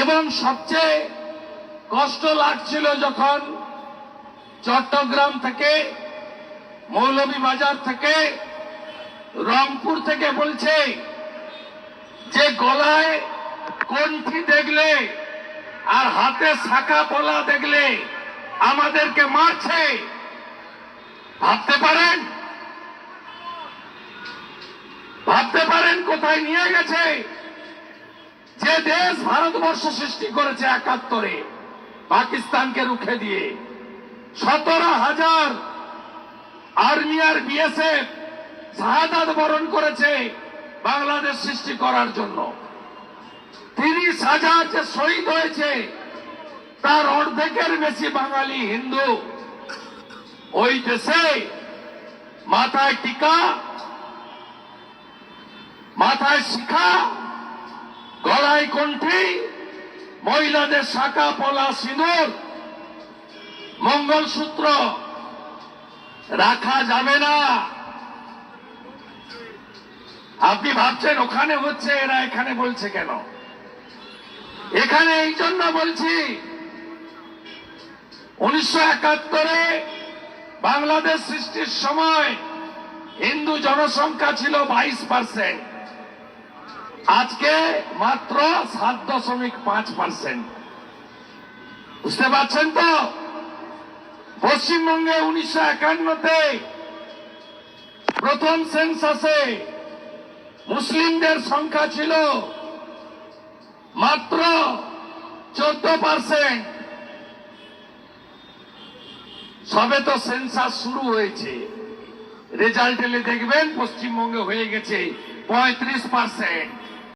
এবং সবচেয়ে কষ্ট লাগছিল যখন চট্টগ্রাম থেকে, মৌলভীবাজার থেকে, রংপুর থেকে বলছে যে গলায় কণ্ঠি দেখলে আর হাতে শাখা পলা দেখলে আমাদেরকে মারছে। ভাবতে পারেন? ভাবতে পারেন কোথায় নিয়ে গেছে? যে দেশ ভারতবর্ষ সৃষ্টি করেছে একাত্তরে, পাকিস্তানকে রুখে দিয়ে, সতেরো হাজার আর্মি আর বিএসএফ শাহাদাত বরণ করেছে বাংলাদেশ সৃষ্টি করার জন্য। তিরিশ হাজার যে শহীদ হয়েছে, তার অর্ধেকের বেশি বাঙালি হিন্দু। ওই দেশে মাথায় টিকা, মাথায় শিখা গলায় কণ্ঠি, মহিলাদের শাখা, পলা, সিঁদুর, মঙ্গলসূত্র রাখা যাবে না। আপনি ভাবছেন ওখানে হচ্ছে, এরা এখানে বলছে কেন? এখানে এই জন্য বলছি, উনিশশো একাত্তরে বাংলাদেশ সৃষ্টির সময় হিন্দু জনসংখ্যা ছিল বাইশ পার্সেন্ট আজকে মাত্র সাত দশমিক পাঁচ পার্সেন্ট। বুঝতে পারছেন তো? পশ্চিমবঙ্গে উনিশশো একান্নতে প্রথম সেন্সাসে মুসলিমদের সংখ্যা ছিল মাত্র চোদ্দ পার্সেন্ট। সবে তো সেন্সাস শুরু হয়েছে। রেজাল্ট এলে দেখবেন পশ্চিমবঙ্গে হয়ে গেছে পঁয়ত্রিশ পার্সেন্ট।